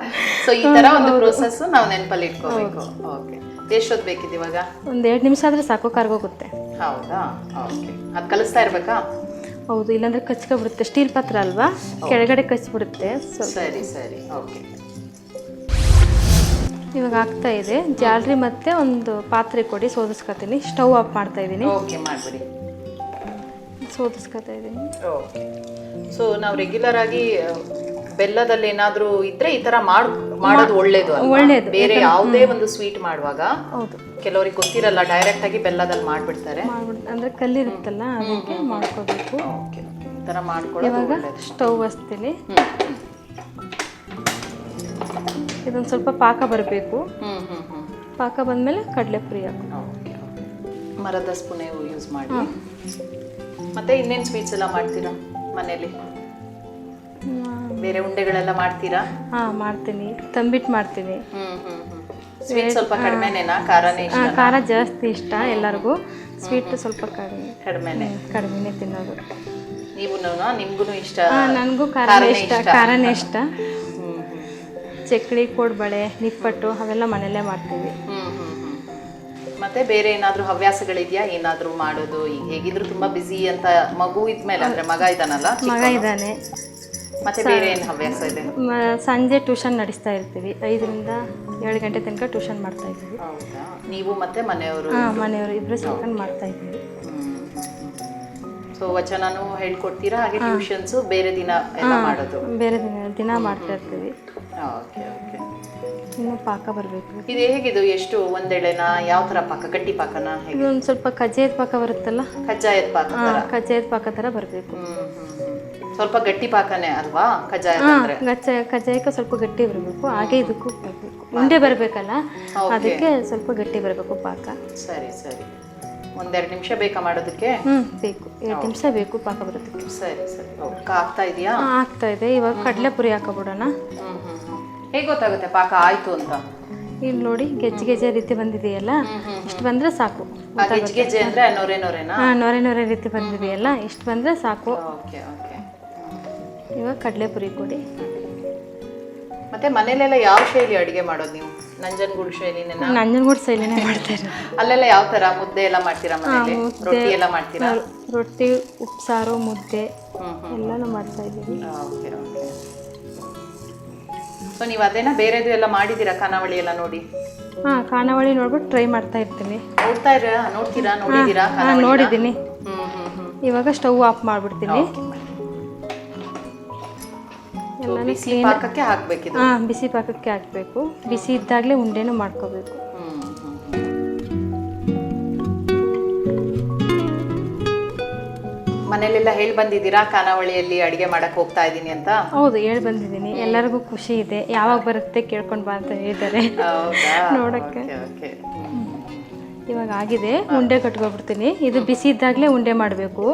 S1: ಸೊ ಈ ತರ ಒಂದು ಪ್ರೋಸೆಸ್ ನಾವು ನೆನಪಲ್ಲಿ ಇಟ್ಕೋಬೇಕು. ಓಕೆ ಎಷ್ಟೊತ್ತು ಬೇಕಿದೆ ಇವಾಗ?
S2: ಒಂದು ಎರಡು ನಿಮಿಷ ಆದ್ರೆ ಸಾಕು ಕರ್ಗೋಗುತ್ತೆ
S1: ಹೌದಾ? ಓಕೆ ಅದು ಕಲಿಸ್ತಾ ಇರಬೇಕಾ?
S2: ಹೌದು ಇಲ್ಲಾಂದ್ರೆ ಕಚ್ಕೊಬಿಡುತ್ತೆ ಸ್ಟೀಲ್ ಪಾತ್ರ ಅಲ್ವಾ? ಕೆಳಗಡೆ ಕಚ್ಬಿಡುತ್ತೆ.
S1: ಸರಿ ಸರಿ. ಓಕೆ
S2: ಇವಾಗ ಆಗ್ತಾ ಇದೆ. ಜಾಲ್ರಿ ಮತ್ತೆ ಒಂದು ಪಾತ್ರೆ ಕೊಡಿ ಸೋದಿಸ್ಕೊತೀನಿ. ಸ್ಟವ್ ಆಫ್ ಮಾಡ್ತಾ ಇದ್ದೀನಿ.
S1: ಓಕೆ ಮಾಡ್ಬಿಡಿ.
S2: ಸೋದಿಸ್ಕೊತಾ ಇದ್ದೀನಿ.
S1: ಓಕೆ ಸೊ ನಾವು ರೆಗ್ಯುಲರ್ ಆಗಿ ಬೆಲ್ಲದಲ್ಲಿ ಏನಾದರೂ ಇದ್ರೆ ಈ ತರ ಮಾಡ್ ಮಾಡೋದು ಒಳ್ಳೇದು?
S2: ಒಳ್ಳೇದು.
S1: ಬೇರೆ ಯಾವುದೇ ಒಂದು ಸ್ವೀಟ್ ಮಾಡುವಾಗ
S2: ಹೌದು.
S1: ಕೆಲವರಿಗೆ ಗೊತ್ತಿರಲ್ಲ ಡೈರೆಕ್ಟ್ ಆಗಿ ಬೆಲ್ಲದಲ್ಲಿ ಮಾಡ್ಬಿಡ್ತಾರೆ.
S2: ಮಾಡ್ಬಿಡ್ ಅಂದ್ರೆ ಕಲ್ಲಿರುತ್ತಲ್ಲ ಅದಕ್ಕೆ ಮಾಡ್ಕೋಬೇಕು.
S1: ಓಕೆ ಈ ತರ ಮಾಡ್ಕೊಳ್ಳೋದು
S2: ಇವಾಗ ಸ್ಟವ್ ಹಚ್ತೀನಿ. ಇದೊಂದು ಸ್ವಲ್ಪ ಪಾಕ ಬರಬೇಕು. ಪಾಕ ಬಂದಮೇಲೆ ಕಡಲೆ ಪುರಿ ಹಾಕು
S1: ಓಕೆ. ಮರದ ಸ್ಪೂನ್ ಯೂಸ್ ಮಾಡಿ. ಮತ್ತೆ ಇನ್ನೇನು ಸ್ವೀಟ್ಸ್ ಎಲ್ಲ ಮಾಡ್ತೀರಾ ಮನೆಯಲ್ಲಿ? ಬೇರೆ ಉಂಡೆಗಳೆಲ್ಲ ಮಾಡ್ತೀರಾ?
S2: ಹಾ ಮಾಡ್ತೀನಿ. ತಂಬಿಟ್ಟು ಮಾಡ್ತೀನಿ.
S1: ಸ್ವೀಟ್ ಸ್ವಲ್ಪ ಕಡಿಮೆನೇನಾ? ಖಾರನೇ
S2: ಖಾರ ಜಾಸ್ತಿ ಇಷ್ಟ ಎಲ್ಲರಿಗೂ. ಸ್ವೀಟ್ ಸ್ವಲ್ಪ ಕಡಿಮೆ.
S1: ಕಡಿಮೆನೆ.
S2: ಕಡಿಮೆನೆ ತಿನ್ನೋದು.
S1: ನೀವು ನಿಮ್ಗೂ ಇಷ್ಟ?
S2: ನನಗೂ ಖಾರನೇ ಇಷ್ಟ. ಖಾರನೇ ಇಷ್ಟ. ಚಕ್ಲಿ ಕೋಡ್ಬಳೆ ನಿಪ್ಪಟ್ಟು ಅವೆಲ್ಲ ಮನೆಯಲ್ಲೇ ಮಾಡ್ತೀವಿ.
S1: ಮತ್ತೆ ಬೇರೆ ಏನಾದ್ರೂ ಹವ್ಯಾಸಗಳಿದ್ಯಾ? ಏನಾದ್ರೂ ಮಾಡೋದು? ಈಗ ಹೇಗಿದ್ರು ತುಂಬಾ ಬಿಸಿ ಅಂತ ಮಗು ಇದ್ಮೇಲೆ ಅಂದ್ರೆ ಮಗ ಇದಾನಲ್ಲ
S2: ಮಗ ಇದ್ದಾನೆ.
S1: ಮತ್ತೆ ಬೇರೆ ಏನು ಹವ್ಯಾಸ ಇದೆ?
S2: ಮ- ಸಂಜೆ ಟ್ಯೂಷನ್ ನಡೆಸ್ತಾ ಇರ್ತೀವಿ. ಐದರಿಂದ ಏಳು ಗಂಟೆ ತನಕ ಟ್ಯೂಷನ್ ಮಾಡ್ತಾ ಇದ್ದೀವಿ.
S1: ಹೌದಾ? ನೀವು ಮತ್ತೆ ಮನೆಯವರು
S2: ಹಾಂ ಮನೆಯವರು ಇಬ್ಬರು ಸೇರ್ಕೊಂಡು ಮಾಡ್ತಾ ಇದ್ದೀವಿ.
S1: ಸೊ ವಚನನೂ ಹೇಳ್ಕೊಡ್ತೀರಾ? ಹಾಗೆ ಟ್ಯೂಷನ್ಸ್ ಬೇರೆ ದಿನ ಎಲ್ಲ ಮಾಡೋದು?
S2: ಬೇರೆ ದಿನ ದಿನ ಮಾಡ್ತಾ ಇರ್ತೀವಿ.
S1: Okay okay.
S2: ಇನ್ನು ಪಾಕ ಬರಬೇಕು.
S1: ಇದು ಹೇಗಿದು? ಎಷ್ಟು ಒಂದೆಳೆನಾ? ಯಾವ ಥರ ಪಾಕ? ಗಟ್ಟಿ ಪಾಕನ? ಹೇಗೆ?
S2: ಇದೊಂದು ಸ್ವಲ್ಪ ಕಜ್ಜಾಯದ ಪಾಕ ಬರುತ್ತಲ್ಲ?
S1: ಕಜ್ಜಾಯದ ಪಾಕ ತರ
S2: ಕಜ್ಜಾಯದ ಪಾಕ ಥರ ಬರಬೇಕು.
S1: ಸ್ವಲ್ಪ ಗಟ್ಟಿ ಪಾಕನೇ ಅಲ್ವಾ? ಕಜ್ಜಾಯ ಅಂದ್ರೆ?
S2: ಕಜ್ಜಾಯಕ್ಕೆ ಸ್ವಲ್ಪ ಗಟ್ಟಿ ಬರಬೇಕು. ಹಾಗೆ ಇದಕ್ಕೂ ಬರಬೇಕು. ಉಂಡೆ ಬರಬೇಕಲ್ಲ? ಅದಕ್ಕೆ ಸ್ವಲ್ಪ ಗಟ್ಟಿ ಬರಬೇಕು ಪಾಕ.
S1: ಸರಿ ಸರಿ. ಒಂದೆರಡು ನಿಮಿಷ ಬೇಕಾ ಮಾಡೋದಕ್ಕೆ?
S2: ಹ್ಞೂ ಬೇಕು. ಎರಡು ನಿಮಿಷ ಬೇಕು ಪಾಕ ಬರೋದಕ್ಕೆ.
S1: ಸರಿ ಸರಿ. ಓಕೆ ಆಗ್ತಾ ಇದೆಯಾ?
S2: ಆಗ್ತಾ ಇದೆ. ಇವಾಗ ಕಡಲೆ ಪುರಿ ಹಾಕೋಬಿಡೋಣ.
S1: ಹ್ಞೂ ಹ್ಞೂ ಹೇಗೆ ಗೊತ್ತಾಗುತ್ತೆ ಪಾಕ ಆಯ್ತು ಅಂತ?
S2: ಇಲ್ಲಿ ನೋಡಿ ಗೆಜ್ಜೆ ಗೆಜ್ಜೆ ರೀತಿ ಬಂದಿದೆಯಲ್ಲ? ಇಷ್ಟು ಬಂದರೆ ಸಾಕು.
S1: ಗೆಜ್ಜೆ ಗೆಜ್ಜೆ ಅಂದ್ರೆ ನೊರೆ ನೊರೆನಾ?
S2: ಹಾಂ ನೊರೆ ನೊರೆ ರೀತಿ ಬಂದಿದೆಯಲ್ಲ? ಇಷ್ಟು ಬಂದರೆ ಸಾಕು.
S1: Okay okay.
S2: ಇವಾಗ ಕಡಲೆ ಪುರಿ ಕೊಡಿ.
S1: ಮತ್ತೆ ಮನೇಲೆಲ್ಲ ಯಾವ ಶೈಲಿ ಅಡಿಗೆ ಮಾಡೋದು ನೀವು? ನಂಜನಗೂಡು ಶೈಲಿನೇ
S2: ನಂಜನಗೂಡು ಶೈಲಿನೇ ಮಾಡ್ತಾರೆ
S1: ಅಲ್ಲೆಲ್ಲ ಯಾವ ತರ ಮುದ್ದೆ ಎಲ್ಲ ಮಾಡ್ತೀರಾ ಮನೆಯಲ್ಲಿ ರೊಟ್ಟಿ ಎಲ್ಲ ಮಾಡ್ತೀರಾ?
S2: ರೊಟ್ಟಿ ಉಪ್ಸಾರು ಮುದ್ದೆ ಎಲ್ಲಾನು ಮಾಡ್ತಾ ಇದ್ದೀವಿ.
S1: Okay okay. ಸೊ ನೀವು ಅದೇನ ಬೇರೆದು ಎಲ್ಲ ಮಾಡಿದ್ದೀರಾ ಖಾನಾವಳಿ ಎಲ್ಲ ನೋಡಿ?
S2: ಹಾ ಖಾನಾವಳಿ ನೋಡ್ಬಿಟ್ಟು ಟ್ರೈ ಮಾಡ್ತಾ ಇರ್ತೀನಿ
S1: ನೋಡ್ತಾ ಇರ ನೋಡ್ತೀರಾ? ನೋಡಿದ್ದೀರಾ
S2: ನೋಡಿದ್ದೀನಿ. ಇವಾಗ ಸ್ಟವ್ ಆಫ್ ಮಾಡಿಬಿಡ್ತೀನಿ.
S1: ಬಿಸಿ ಪಾಕಕ್ಕೆ ಹಾಕ್ಬೇಕಿದು
S2: ಹಾಂ ಬಿಸಿ ಪಾಕಕ್ಕೆ ಹಾಕಬೇಕು. ಬಿಸಿ ಇದ್ದಾಗಲೇ ಉಂಡೆನೂ ಮಾಡ್ಕೋಬೇಕು.
S1: ಮನೇಲೆಲ್ಲ ಹೇಳಿ ಬಂದಿದ್ದೀರಾ? ಖಾನಾವಳಿಯಲ್ಲಿ ಅಡಿಗೆ ಮಾಡಕ್ ಹೋಗ್ತಾ ಇದ್ದೀನಿ ಅಂತ?
S2: ಹೌದು ಹೇಳಿ ಬಂದಿದ್ದೀನಿ. ಎಲ್ಲರಿಗೂ ಖುಷಿ ಇದೆ. ಯಾವಾಗ ಬರುತ್ತೆ ಕೇಳ್ಕೊಂಡು ಬಾ ಅಂತ ಹೇಳಿದ್ದಾರೆ.
S1: ಹೌದಾ?
S2: ನೋಡಕ್ಕೆ.
S1: ಓಕೆ
S2: ಇವಾಗ ಆಗಿದೆ. ಉಂಡೆ ಕಟ್ಕೊಬಿಡ್ತೀನಿ. ಇದು ಬಿಸಿ ಇದ್ದಾಗಲೇ ಉಂಡೆ ಮಾಡಬೇಕು.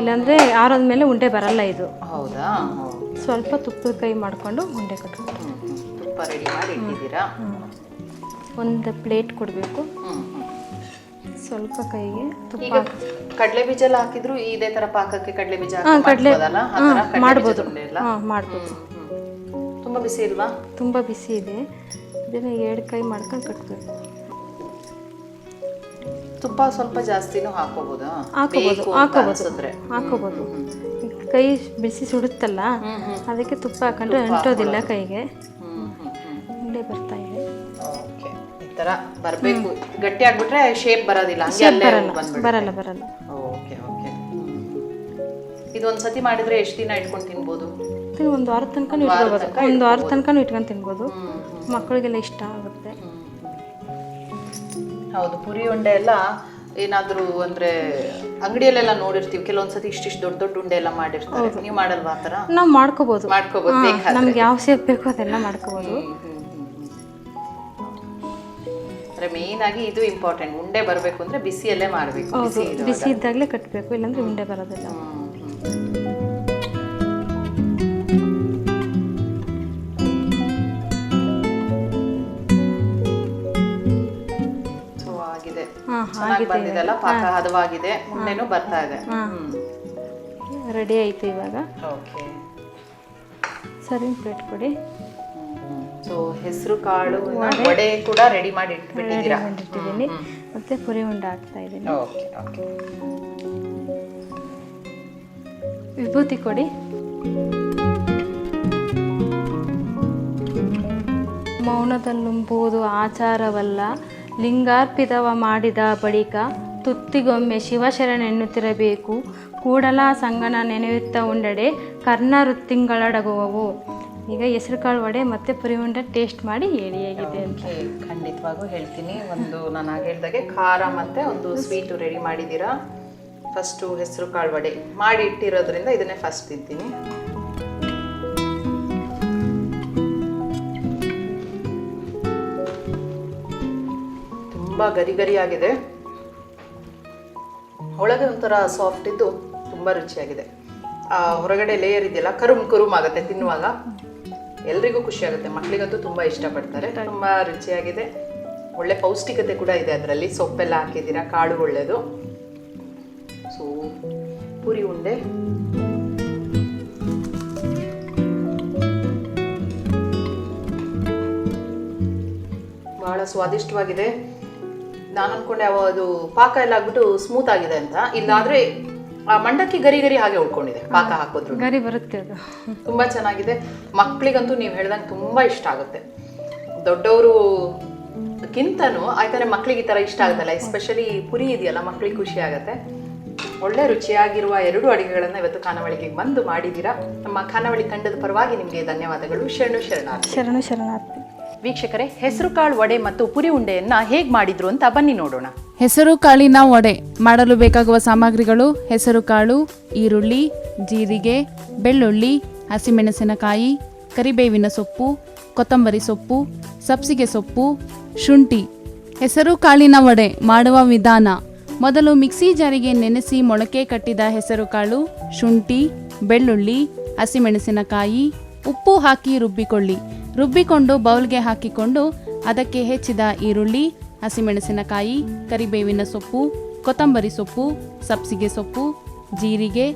S2: ಇಲ್ಲಾಂದರೆ ಆರೋದ್ಮೇಲೆ ಉಂಡೆ ಬರಲ್ಲ ಇದು.
S1: ಹೌದಾ.
S2: ಸ್ವಲ್ಪ ತುಪ್ಪದ ಕೈ ಮಾಡಿಕೊಂಡು ಉಂಡೆ ಕಟ್ಕೊಂಡು.
S1: ತುಪ್ಪ ರೆಡಿ ಮಾಡಿ ಇಟ್ಟಿದ್ದೀರಾ?
S2: ಒಂದು ಪ್ಲೇಟ್ ಕೊಡಬೇಕು. ಸ್ವಲ್ಪ ಕೈಗೆ ತುಪ್ಪ
S1: ಕಡಲೆ ಬೀಜ ಎಲ್ಲ ಹಾಕಿದ್ರು ಇದೇ ತರ ಪಾಕಕ್ಕೆ ಕಡಲೆ ಬೀಜ
S2: ಕಡಲೆ ಮಾಡ್ಬೋದು? ಮಾಡ್ಬೋದು.
S1: ತುಂಬಾ ಬಿಸಿ ಇಲ್ವಾ?
S2: ತುಂಬಾ ಬಿಸಿ ಇದೆ. ಇದನ್ನ ಎರಡು ಕೈ ಮಾಡ್ಕೊಂಡು ಕಟ್ಬೇಕು.
S1: ತುಪ್ಪ ಸ್ವಲ್ಪ ಜಾಸ್ತಿನೂ ಹಾಕೋಬೋದಾ?
S2: ಹಾಕೋಬೋದು
S1: ಹಾಕೋಬಹುದು ಅಂತ
S2: ಹಾಕೋಬೋದು. ಹಾಕೋಬೋದು ಕೈ ಬಿಸಿ ಸುಡುತ್ತಲ್ಲ ಅದಕ್ಕೆ ತುಪ್ಪ ಹಾಕೊಂಡ್ರೆ ಅಂಟೋದಿಲ್ಲ ಕೈಗೆ. ಉಂಡೆ ಬರ್ತಾ ಇದೆ.
S1: ಓಕೆ ಈ ತರ ಬರಬೇಕು. ಗಟ್ಟಿ ಆಗ್ಬಿಟ್ರೆ ಶೇಪ್ ಬರೋದಿಲ್ಲ ಬರಲ್ಲ
S2: ಬರಲ್ಲ ಬರಲ್ಲ.
S1: Okay okay. ಇದೊಂದ್ಸತಿ ಮಾಡಿದ್ರೆ ಎಷ್ಟು ದಿನ ಇಟ್ಕೊಂಡು ತಿನ್ಬೋದು?
S2: ಒಂದು ವಾರದ ತನಕ ಇಟ್ಕೋಬೋದು. ಒಂದು ವಾರದ ತನಕ ಇಟ್ಕೊಂಡು ತಿನ್ಬೋದು. ಮಕ್ಕಳಿಗೆಲ್ಲ ಇಷ್ಟ ಆಗುತ್ತೆ.
S1: ಹೌದು ಪುರಿ ಉಂಡೆ ಎಲ್ಲ ಏನಾದರೂ ಅಂದ್ರೆ ಅಂಗಡಿಯಲ್ಲೆಲ್ಲ ನೋಡಿರ್ತೀವಿ. ಕೆಲವೊಂದ್ಸತಿ ಇಷ್ಟಿಷ್ಟು ದೊಡ್ಡ ದೊಡ್ಡ ಉಂಡೆ ಎಲ್ಲ ಮಾಡಿರ್ತಾರೆ. ನೀವು ಮಾಡಲ್ವಾ ಆ ಥರ?
S2: ನಾವು ಮಾಡ್ಕೋಬೋದು.
S1: ಮಾಡ್ಕೋಬೋದು ಬೇಕಾದ್ರೆ.
S2: ನಮ್ಗೆ ಯಾವ ಶೇಪ್ ಬೇಕೋ ಅದೆಲ್ಲ ಮಾಡ್ಕೋಬೋದು.
S1: ಅಂದ್ರೆ ಮೇನ್ ಆಗಿ ಇದು ಇಂಪಾರ್ಟೆಂಟ್ ಉಂಡೆ ಬರಬೇಕು ಅಂದ್ರೆ ಬಿಸಿಯಲ್ಲೇ ಮಾಡಬೇಕು. ಬಿಸಿ
S2: ಇದ್ದಾಗಲೇ ಕಟ್ಟಬೇಕು ಇಲ್ಲಾಂದ್ರೆ ಉಂಡೆ ಬರೋದಿಲ್ಲ.
S1: ಚೆನ್ನಾಗಿ ಬಂದಿದೆಲ್ಲ ಪಾಕ ಹದವಾಗಿದೆ ಉಂಡೆನೂ ಬರ್ತಾ ಇದೆ.
S2: ರೆಡಿ ಆಯ್ತು ಇವಾಗ.
S1: ಓಕೆ.
S2: ಸರಿ ಪ್ಲೇಟ್ ಕೊಡಿ.
S1: ಸೊ ಹೆಸರು ಕಾಳು ವಡೆ. ಕೂಡ ರೆಡಿ ಮಾಡಿ ಇಟ್ಬಿಟ್ಟಿದ್ದೀರಾ?
S2: ಇಟ್ಟಿದ್ದೀನಿ ಮತ್ತೆ ಪುರಿ ಉಂಡೆ ಹಾಕ್ತಾ ಇದ್ದೀನಿ.
S1: Okay okay.
S2: ವಿಭೂತಿ ಕೊಡಿ. ಮೌನದಲ್ಲುಂಬುವುದು ಆಚಾರವಲ್ಲ. ಲಿಂಗಾರ್ಪಿತವ ಮಾಡಿದ ಬಳಿಕ ತುತ್ತಿಗೊಮ್ಮೆ ಶಿವಶರಣೆನ್ನುತ್ತಿರಬೇಕು. ಕೂಡಲ ಸಂಗನ ನೆನೆಯುತ್ತಾ ಉಂಡಡೆ ಕರ್ಣ ವೃತ್ತಿಂಗಳಡಗುವವು ಈಗ ಹೆಸರುಕಾಳು ವಡೆ ಮತ್ತೆ ಪುರಿ ಉಂಡೆ ಟೇಸ್ಟ್ ಮಾಡಿ ಹೇಳಿ ಹೇಗಿದೆ ಅಂತ.
S1: ಖಂಡಿತವಾಗೂ ಹೇಳ್ತೀನಿ. ಒಂದು ನಾನು ಆಗ ಖಾರ ಮತ್ತೆ ಒಂದು ಸ್ವೀಟು ರೆಡಿ ಮಾಡಿದ್ದೀರಾ. ಫಸ್ಟು ಹೆಸರು ಕಾಳು ವಡೆ. ಮಾಡಿ ಇಟ್ಟಿರೋದ್ರಿಂದ ಇದನ್ನೇ ಫಸ್ಟ್ ತಿಂತೀನಿ. ತುಂಬ ಗರಿ ಗರಿಯಾಗಿದೆ. ಆಗಿದೆ ಒಳಗೆ ಒಂಥರ ಸಾಫ್ಟ್ ಇದ್ದು ತುಂಬ ರುಚಿಯಾಗಿದೆ. ಆ ಹೊರಗಡೆ ಲೇಯರ್ ಇದೆಯಲ್ಲ ಕರುಮ್ ಕರುಮ್ ಆಗುತ್ತೆ ತಿನ್ನುವಾಗ. ಎಲ್ರಿಗೂ ಖುಷಿ ಆಗುತ್ತೆ ಮಕ್ಕಳಿಗಂತೂ ತುಂಬ ಇಷ್ಟಪಡ್ತಾರೆ. ತುಂಬ ರುಚಿಯಾಗಿದೆ. ಒಳ್ಳೆ ಪೌಷ್ಟಿಕತೆ ಕೂಡ ಇದೆ ಅದರಲ್ಲಿ. ಸೊಪ್ಪೆಲ್ಲ ಹಾಕಿದ್ದೀರಾ ಕಾಳು ಒಳ್ಳೆಯದು ಸೊ ಪೂರಿ ಉಂಡೆ. ಬಹಳ ಸ್ವಾದಿಷ್ಟವಾಗಿದೆ. ನಾನು ಅನ್ಕೊಂಡೆ ಅದು ಪಾಕ ಎಲ್ಲ ಆಗ್ಬಿಟ್ಟು ಸ್ಮೂತ್ ಆಗಿದೆ ಅಂತ. ಇಲ್ಲಾದ್ರೆ ಆ ಮಂಡಕ್ಕಿ ಗರಿ ಗರಿ ಹಾಗೆ ಉಳ್ಕೊಂಡಿದೆ ಪಾಕ ಹಾಕೋದ್ರು
S2: ಗರಿ ಬರುತ್ತೆ ಅದು.
S1: ತುಂಬಾ ಚೆನ್ನಾಗಿದೆ. ಮಕ್ಕಳಿಗಂತೂ ನೀವು ಹೇಳ್ದಂಗೆ ತುಂಬಾ ಇಷ್ಟ ಆಗುತ್ತೆ. ದೊಡ್ಡವರು ಕಿಂತನು ಆಯ್ತಾರೆ ಮಕ್ಕಳಿಗೆ ಈ ಥರ ಇಷ್ಟ ಆಗುತ್ತಲ್ಲ ಎಸ್ಪೆಷಲಿ ಪುರಿ ಇದೆಯಲ್ಲ ಮಕ್ಳಿಗೆ ಖುಷಿ ಆಗುತ್ತೆ. ಒಳ್ಳೆ ರುಚಿಯಾಗಿರುವ ಎರಡು ಅಡಿಗೆಗಳನ್ನು ಇವತ್ತು ಖಾನಾವಳಿಗೆ ಬಂದು ಮಾಡಿದೀರಾ. ನಮ್ಮ ಖಾನಾವಳಿ ತಂಡದ ಪರವಾಗಿ ನಿಮಗೆ ಧನ್ಯವಾದಗಳು. ಶರಣು ಶರಣಾರ್ಥಿ.
S2: ಶರಣು ಶರಣಾರ್ಥಿ.
S1: ವೀಕ್ಷಕರೇ ಹೆಸರುಕಾಳು ವಡೆ ಮತ್ತು ಪುರಿ ಉಂಡೆಯನ್ನ ಹೇಗೆ ಮಾಡಿದ್ರು ಅಂತ ಬನ್ನಿ ನೋಡೋಣ.
S3: ಹೆಸರು ಕಾಳಿನ ವಡೆ ಮಾಡಲು ಬೇಕಾಗುವ ಸಾಮಗ್ರಿಗಳು ಹೆಸರುಕಾಳು ಈರುಳ್ಳಿ, ಜೀರಿಗೆ, ಬೆಳ್ಳುಳ್ಳಿ, ಹಸಿಮೆಣಸಿನಕಾಯಿ, ಕರಿಬೇವಿನ ಸೊಪ್ಪು, ಕೊತ್ತಂಬರಿ ಸೊಪ್ಪು, ಸಬ್ಸಿಗೆ ಸೊಪ್ಪು, ಶುಂಠಿ. ಹೆಸರು ಕಾಳಿನ ವಡೆ ಮಾಡುವ ವಿಧಾನ, ಮೊದಲು ಮಿಕ್ಸಿ ಜಾರಿಗೆ ನೆನೆಸಿ ಮೊಳಕೆ ಕಟ್ಟಿದ ಹೆಸರುಕಾಳು ಶುಂಠಿ, ಬೆಳ್ಳುಳ್ಳಿ, ಹಸಿಮೆಣಸಿನಕಾಯಿ, ಉಪ್ಪು ಹಾಕಿ ರುಬ್ಬಿಕೊಳ್ಳಿ. ರುಬ್ಬಿಕೊಂಡು ಬೌಲ್ಗೆ ಹಾಕಿಕೊಂಡು ಅದಕ್ಕೆ ಹೆಚ್ಚಿದ ಈರುಳ್ಳಿ, ಹಸಿಮೆಣಸಿನಕಾಯಿ, ಕರಿಬೇವಿನ ಸೊಪ್ಪು, ಕೊತ್ತಂಬರಿ ಸೊಪ್ಪು, ಸಬ್ಸಿಗೆ ಸೊಪ್ಪು, ಜೀರಿಗೆ,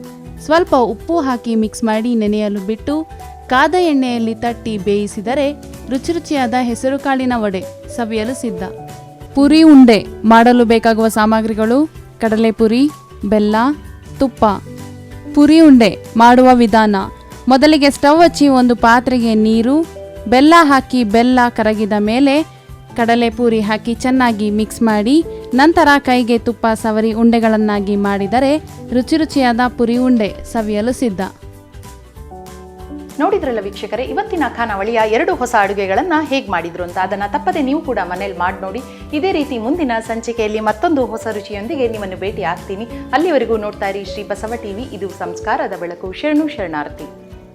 S3: ಸ್ವಲ್ಪ ಉಪ್ಪು ಹಾಕಿ ಮಿಕ್ಸ್ ಮಾಡಿ ನೆನೆಯಲು ಬಿಟ್ಟು ಕಾದ ಎಣ್ಣೆಯಲ್ಲಿ ತಟ್ಟಿ ಬೇಯಿಸಿದರೆ ರುಚಿ ರುಚಿಯಾದ ಹೆಸರುಕಾಳಿನ ವಡೆ ಸವಿಯಲು ಸಿದ್ಧ. ಪುರಿ ಉಂಡೆ ಮಾಡಲು ಬೇಕಾಗುವ ಸಾಮಗ್ರಿಗಳು ಕಡಲೆಪುರಿ, ಬೆಲ್ಲ, ತುಪ್ಪ. ಪುರಿ ಉಂಡೆ ಮಾಡುವ ವಿಧಾನ. ಮೊದಲಿಗೆ ಸ್ಟವ್ ಹಚ್ಚಿ ಒಂದು ಪಾತ್ರೆಗೆ ನೀರು ಬೆಲ್ಲ ಹಾಕಿ ಬೆಲ್ಲ ಕರಗಿದ ಮೇಲೆ ಕಡಲೆ ಪೂರಿ ಹಾಕಿ ಚೆನ್ನಾಗಿ ಮಿಕ್ಸ್ ಮಾಡಿ, ನಂತರ ಕೈಗೆ ತುಪ್ಪ ಸವರಿ ಉಂಡೆಗಳನ್ನಾಗಿ ಮಾಡಿದರೆ ರುಚಿ ರುಚಿಯಾದ ಪುರಿ ಉಂಡೆ ಸವಿಯಲು ಸಿದ್ಧ.
S1: ನೋಡಿದ್ರಲ್ಲ ವೀಕ್ಷಕರೇ, ಇವತ್ತಿನ ಖಾನಾವಳಿಯ ಎರಡು ಹೊಸ ಅಡುಗೆಗಳನ್ನು ಹೇಗೆ ಮಾಡಿದ್ರು ಅಂತ? ಅದನ್ನು ತಪ್ಪದೆ ನೀವು ಕೂಡ ಮನೇಲಿ ಮಾಡಿ ನೋಡಿ. ಇದೇ ರೀತಿ ಮುಂದಿನ ಸಂಚಿಕೆಯಲ್ಲಿ ಮತ್ತೊಂದು ಹೊಸ ರುಚಿಯೊಂದಿಗೆ ನಿಮ್ಮನ್ನು ಭೇಟಿ ಆಗ್ತೀನಿ ಅಲ್ಲಿವರೆಗೂ ನೋಡ್ತಾ ಇರಿ ಶ್ರೀ ಬಸವ ಟಿವಿ, ಇದು ಸಂಸ್ಕಾರದ ಬೆಳಕು. ಶರಣು ಶರಣಾರ್ಥಿ.